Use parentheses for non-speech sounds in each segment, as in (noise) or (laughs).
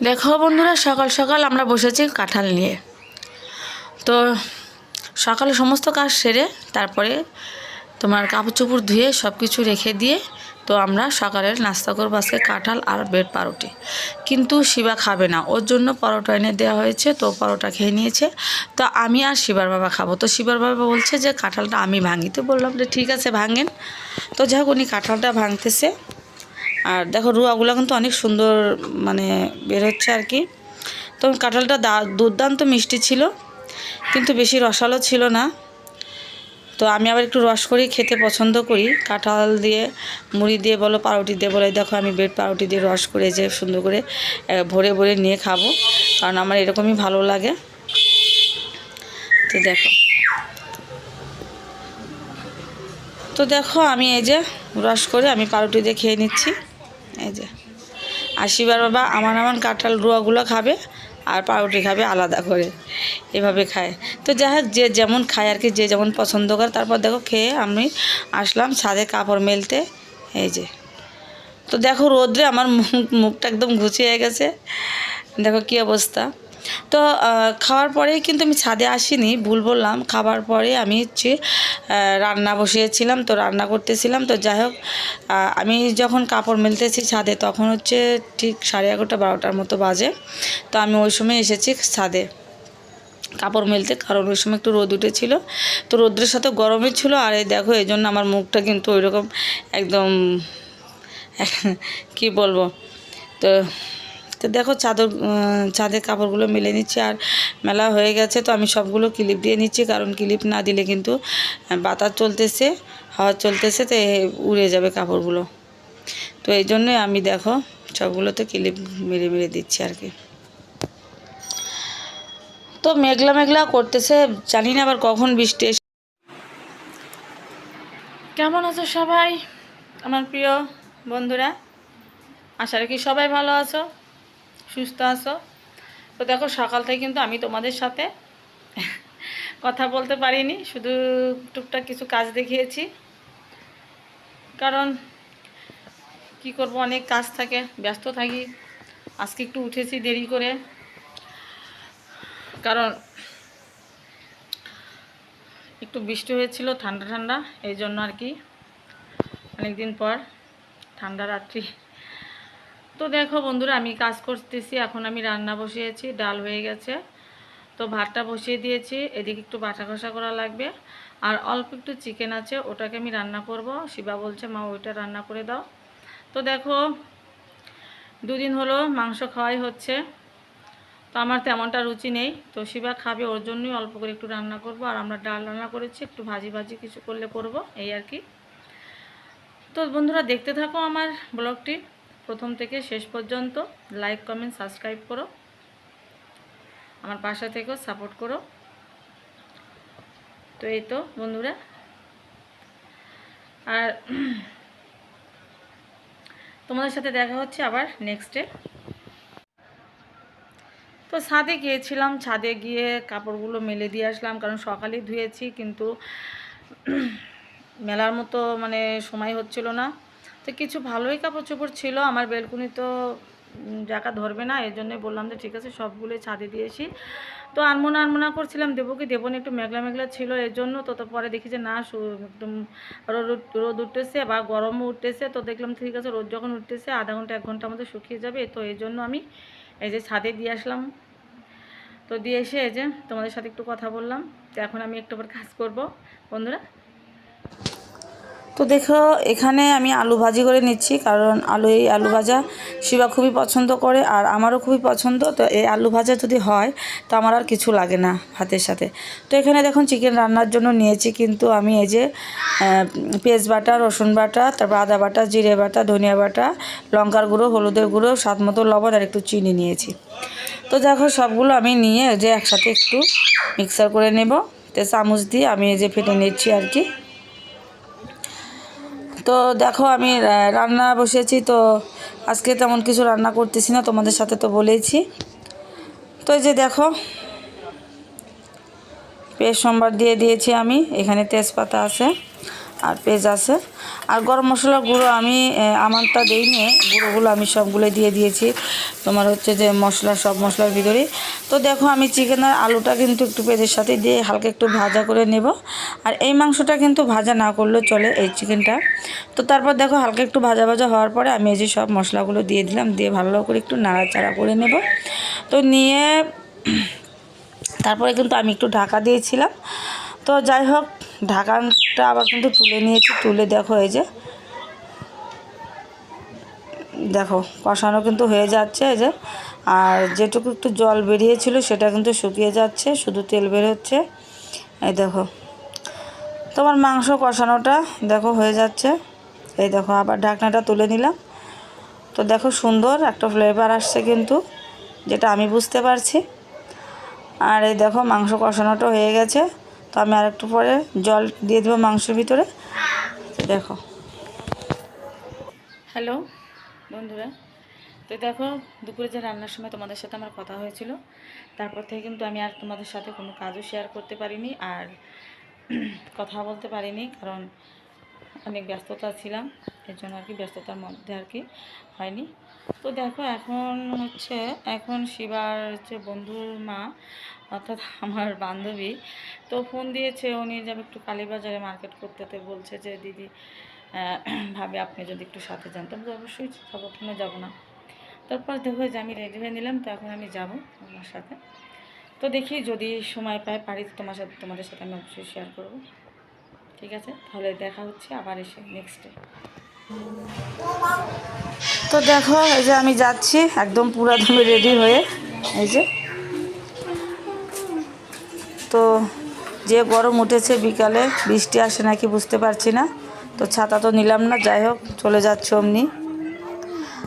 দেখো বন্ধুরা, সকাল সকাল আমরা বসেছি কাঁঠাল নিয়ে। তো সকালে সমস্ত কাজ সেরে তারপরে তোমার কাপড় চোপড় ধুয়ে সব কিছু রেখে দিয়ে তো আমরা সকালের নাস্তা করব আজকে কাঁঠাল আর বেড পাউরুটি কিন্তু শিবা খাবে না, ওর জন্য পরোটা এনে দেওয়া হয়েছে, তো পরোটা খেয়ে নিয়েছে। তো আমি আর শিবার বাবা খাব। তো শিবার বাবা বলছে যে, কাঁঠালটা আমি ভাঙি। তো বললাম যে, ঠিক আছে, ভাঙেন। তো যাই হোক, উনি কাঁঠালটা ভাঙতেছে। আর দেখো রুয়াগুলো কিন্তু অনেক সুন্দর মানে বের হচ্ছে আর কি। তো কাঁঠালটা দুর্দান্ত মিষ্টি ছিল, কিন্তু বেশি রসালো ছিল না। তো আমি আবার একটু রস করেই খেতে পছন্দ করি। কাঁঠাল দিয়ে, মুড়ি দিয়ে বলো, পাউরুটি দিয়ে বলো দেখো আমি বেড পাউরুটি দিয়ে রস করে যে সুন্দর করে ভরে ভরে নিয়ে খাব, কারণ আমার এরকমই ভালো লাগে। তো দেখো। তো দেখো আমি এই যে রস করে আমি পাউরুটি দিয়ে খেয়ে নিচ্ছি। এই যে। আশিবার বাবা আমার আমার কাঁঠাল রুয়াগুলো খাবে আর পাউরুটি খাবে আলাদা করে। এভাবে খায়। তো যাই হোক, যে যেমন খায় আর কি, যে যেমন পছন্দ করে, তারপর দেখো খেয়ে আমি আসলাম ছাদে কাপড় মেলতে। এই যে। তো দেখো রোদ্রে আমার মুখ মুখটা একদম ঘুচিয়ে গেছে। দেখো কি অবস্থা। তো খাওয়ার পরেই কিন্তু আমি ছাদে আসিনি, ভুল বললাম। খাবার পরে আমি হচ্ছে রান্না বসিয়েছিলাম, তো রান্না করতেছিলাম। তো যাই হোক আমি যখন কাপড় মেলতেছি ছাদে, তখন হচ্ছে ঠিক সাড়ে এগারোটা, বারোটার মতো বাজে। তো আমি ওই সময় এসেছি ছাদে কাপড় মেলতে, কারণ ওই সময় একটু রোদ উঠেছিল। তো রোদ্রের সাথে গরমই ছিল, আর এই দেখো, এই জন্য আমার মুখটা কিন্তু ওইরকম একদম, (laughs) কি বলব? তো তো দেখো চাদর চাঁদের কাপড়গুলো মেলে নিচ্ছি আর মেলা হয়ে গেছে, তো আমি সবগুলো ক্লিপ দিয়ে নিচ্ছি, কারণ ক্লিপ না দিলে কিন্তু বাতাস চলতেছে, হাওয়া চলতেছে, তো উড়ে যাবে কাপড়গুলো। তো এই জন্যই আমি দেখো সবগুলোতে ক্লিপ মেরে মেরে দিচ্ছি আর কি। তো মেঘলা মেঘলা করতেছে, জানি না আবার কখন বৃষ্টি কেমন আছো সবাই? আমার প্রিয় বন্ধুরা, আশা রাখি সবাই ভালো আছো। সুস্থ আছো? তো দেখো, সকাল থেকে কিন্তু আমি তোমাদের সাথে কথা বলতে পারিনি, শুধু টুকটাক কিছু কাজ দেখিয়েছি। কারণ কি করব, অনেক কাজ থাকে, ব্যস্ত থাকি। আজকে একটু উঠেছি দেরি করে। কারণ একটু বৃষ্টি হয়েছিল, ঠান্ডা ঠান্ডা, এই জন্য আর কি অনেক দিন পর ঠান্ডা রাত্রি তো দেখো বন্ধুরা, আমি কাজ করতেছি, এখন আমি রান্না বসিয়েছি, ডাল হয়ে গেছে। তো ভাতটা বসিয়ে দিয়েছি, এদিকে একটু বাটা কষা করা লাগবে। আর অল্প একটু চিকেন আছে, ওটাকে আমি রান্না করব। শিবা বলছে, মা, ওইটা রান্না করে দাও। তো দেখো, দুদিন হলো মাংস খাওয়াই হচ্ছে। তো আমার তেমনটা রুচি নেই। তো শিবা খাবে, ওর জন্যই অল্প করে একটু রান্না করব। আর আমরা ডাল রান্না করেছি, একটু ভাজি ভাজি কিছু করলে করব, এই আর কি। তো বন্ধুরা, দেখতে থাকো আমার ব্লগটি। প্রথম থেকে শেষ পর্যন্ত লাইক, কমেন্ট, সাবস্ক্রাইব করো। আমার পাশে থেকেও সাপোর্ট করো। তো এই তো বন্ধুরা। আর তোমাদের সাথে দেখা হচ্ছে আবার নেক্সটে তো ছাদে গিয়েছিলাম, ছাদে গিয়ে কাপড়গুলো মেলে দিয়ে আসলাম, কারণ সকালেই ধুয়েছি, কিন্তু মেলার মতো মানে সময় হচ্ছিল না। তো কিছু ভালোই কাপড় চোপড় ছিল, আমার বেলকুনি তো জায়গা ধরবে না এর জন্যই বললাম যে ঠিক আছে, সবগুলোই ছাদে দিয়েছি। তো আনমোনা আনমোনা করছিলাম, দেবো কি দেবো একটু মেঘলা মেঘলা ছিল এর জন্য তো তো পরে দেখি যে না একদম রোদ উঠতেছে বা গরমও উঠতেছে, তো দেখলাম ঠিক আছে, রোদ যখন উঠতেছে, আধা ঘণ্টা, এক ঘণ্টার মধ্যে শুকিয়ে যাবে, তো এই জন্য আমি এই যে ছাদে দিয়ে আসলাম। তো দিয়ে এসে এই যে তোমাদের সাথে একটু কথা বললাম, তো এখন আমি একটু পর কাজ করব। বন্ধুরা? তো দেখো, এখানে আমি আলু ভাজি করে নিচ্ছি, কারণ আলু, এই আলু ভাজা শিবা খুবই পছন্দ করে আর আমারও খুবই পছন্দ। তো এই আলু ভাজা যদি হয়, তো আমার আর কিছু লাগে না ভাতের সাথে। তো এখানে দেখুন চিকেন রান্নার জন্য নিয়েছি কিন্তু আমি এই যে পেঁয়াজ বাটা, রসুন বাটা, তারপর আদা বাটা, জিরে বাটা, ধনিয়া বাটা, লঙ্কার গুঁড়ো, হলুদের গুঁড়ো, স্বাদ মতো লবণ আর একটু চিনি নিয়েছি। তো দেখো, সবগুলো আমি নিয়ে যে একসাথে একটু মিক্সার করে নেব। তো চামচ দিয়ে আমি এই যে ফেটে নিচ্ছি আর কি। তো দেখো আমি রান্না বসেছি তো আজকে তেমন কিছু রান্না করতেছি না, তোমাদের সাথে তো বলেইছি। তো যে দেখো, পেঁয়াজ সোমবার দিয়ে দিয়েছি আমি, এখানে তেজপাতা আছে। আর পেঁয়াজ আছে। আর গরম মশলা গুঁড়ো আমি আমারটা দিই নিয়ে গুঁড়োগুলো আমি সবগুলো দিয়ে দিয়েছি। তোমার হচ্ছে যে মশলা, সব মশলার ভিতরে। তো দেখো, আমি চিকেন আর আলুটা কিন্তু একটু পেঁয়াজের সাথে দিয়ে হালকা একটু ভাজা করে নেব। আর এই মাংসটা কিন্তু ভাজা না করলেও চলে এই চিকেনটা। তো তারপর দেখো, হালকা একটু ভাজা ভাজা হওয়ার পরে আমি এই যে সব মশলাগুলো দিয়ে দিলাম। দিয়ে ভালো করে একটু নাড়াচাড়া করে নেব। তো নিয়ে তারপরে কিন্তু আমি একটু ঢাকা দিয়েছিলাম। তো যাই হোক ঢাকানটা আবার কিন্তু তুলে নিয়েছি, তুলে দেখো এই যে। দেখো, কষানো কিন্তু হয়ে যাচ্ছে এই যে। আর যেটুকু একটু জল বেরিয়েছিল সেটা কিন্তু শুকিয়ে যাচ্ছে, শুধু তেল বের হচ্ছে। এই দেখো, তোমার মাংস কষানোটা দেখো হয়ে যাচ্ছে। এই দেখো, আবার ঢাকনাটা তুলে নিলাম। তো দেখো সুন্দর একটা ফ্লেভার আসছে কিন্তু, যেটা আমি বুঝতে পারছি। আর এই দেখো, মাংস কষানোটা হয়ে গেছে। তো আমি আর একটু পরে জল দিয়ে দেবো মাংসের ভিতরে। দেখো। হ্যালো, বন্ধুরা। তো দেখো, দুপুরে যে রান্নার সময় তোমাদের সাথে আমার কথা হয়েছিল, তারপর থেকে কিন্তু আমি আর তোমাদের সাথে কোনো কাজও শেয়ার করতে পারিনি আর (clears throat) কথা বলতে পারিনি, কারণ অনেক ব্যস্ততা ছিলাম, এর জন্য আর কি ব্যস্ততার মধ্যে আর কি হয়নি। তো দেখো, এখন হচ্ছে, এখন শিবার হচ্ছে বন্ধুর মা অর্থাৎ আমার বান্ধবী। তো ফোন দিয়েছে উনি যাবে একটু কালীবাজারে মার্কেট করতে। তো বলছে যে, দিদি ভাবে আপনি যদি একটু সাথে যান। তো অবশ্যই যাব কেন যাব না। তারপর দেখো যে আমি রেডি হয়ে নিলাম। তো এখন আমি যাব আমার সাথে। তো দেখি যদি সময় পাই, পারি তোমার সাথে, তোমাদের সাথে আমি অবশ্যই শেয়ার করব। ঠিক আছে? তাহলে দেখা হচ্ছে আবার এসে নেক্সট তো দেখো যে আমি যাচ্ছি, একদম পুরা রেডি হয়ে। এই যে তো যে গরম উঠেছে বিকালে, বৃষ্টি আসে নাকি বুঝতে পারছি না। তো ছাতা তো নিলাম না, যাই হোক, চলে যাচ্ছে অমনি।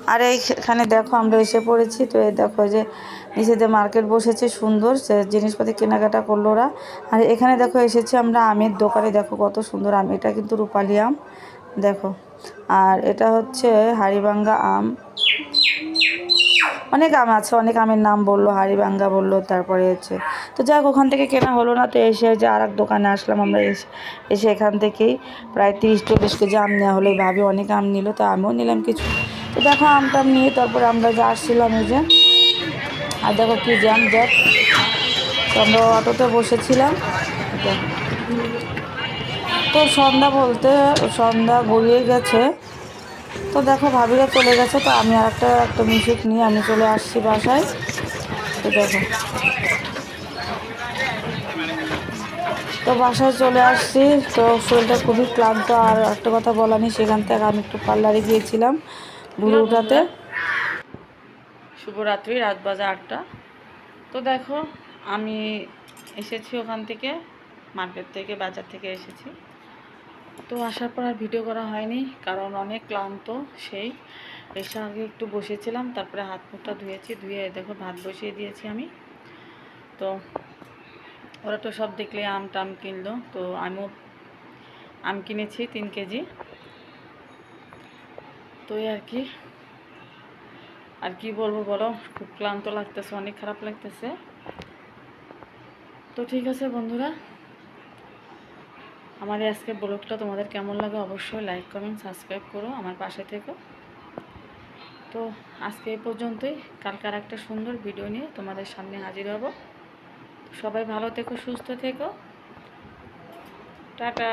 আর এইখানে দেখো, আমরা এসে পড়েছি। তো এই দেখো যে নিচেতে মার্কেট বসেছে, সুন্দর। সে জিনিসপাতি কেনাকাটা করল ওরা। আর এখানে দেখো, এসেছি আমরা আমের দোকানে। দেখো কত সুন্দর আম। এটা কিন্তু রূপালি আম। দেখো। আর এটা হচ্ছে হাড়িভাঙ্গা আম। অনেক আম আছে, অনেক আমের নাম বলল, হাড়িভাঙ্গা বলল, তারপরে হচ্ছে, তো যাক ওখান থেকে কেনা হলো না, তো এসে যে আর দোকানে আসলাম আমরা, এসে এসে এখান থেকেই প্রায় তিরিশ চল্লিশ কেজি আম নেওয়া হলো ভাবি অনেক আম নিল, তো আমিও নিলাম কিছু তো দেখো আমটা নিয়ে তারপরে আমরা যে আসছিলাম এই যে, আর দেখো কি জ্যাম জ্যাক তো আমরা অটোতে বসেছিলাম। তো সন্ধ্যা বলতে সন্ধ্যা গড়িয়ে গেছে তো দেখো, ভাবিরা চলে গেছে, তো আমি আর একটা একটা মিউজিক নিয়ে আমি চলে আসছি বাসায়। তো দেখো। তো বাসায় চলে আসছি, তো শরীরটা খুবই ক্লান্ত, আর একটা কথা বলা নেই, সেখান থেকে আমি একটু পার্লারে গিয়েছিলাম বুড়ো উঠাতে। শুভরাত্রি, রাত বাজে আটটা। তো দেখো, আমি এসেছি ওখান থেকে, মার্কেট থেকে, বাজার থেকে এসেছি। তো আসার পর আর ভিডিও করা হয়নি, কারণ অনেক ক্লান্ত সেই। এসে আগে একটু বসেছিলাম, তারপরে হাত মুখটা ধুয়েছি, ধুয়ে দেখো ভাত বসিয়ে দিয়েছি আমি। তো ওরা তো সব দেখলে আম টাম কিনলো, তো আমিও আম কিনেছি তিন কেজি। তো আর কি। আর কি বলব বলো, খুব ক্লান্ত লাগতেছে, অনেক খারাপ লাগতেছে। তো ঠিক আছে বন্ধুরা আমার আজকে ব্লগটা তোমাদের কেমন লাগে অবশ্যই লাইক কমেন্ট সাবস্ক্রাইব করো আমার পাশে থেকো। তো আজকে এই পর্যন্তই। কালকার একটা সুন্দর ভিডিও নিয়ে তোমাদের সামনে হাজির হব। সবাই ভালো থেকো, সুস্থ থেকো। টাটা।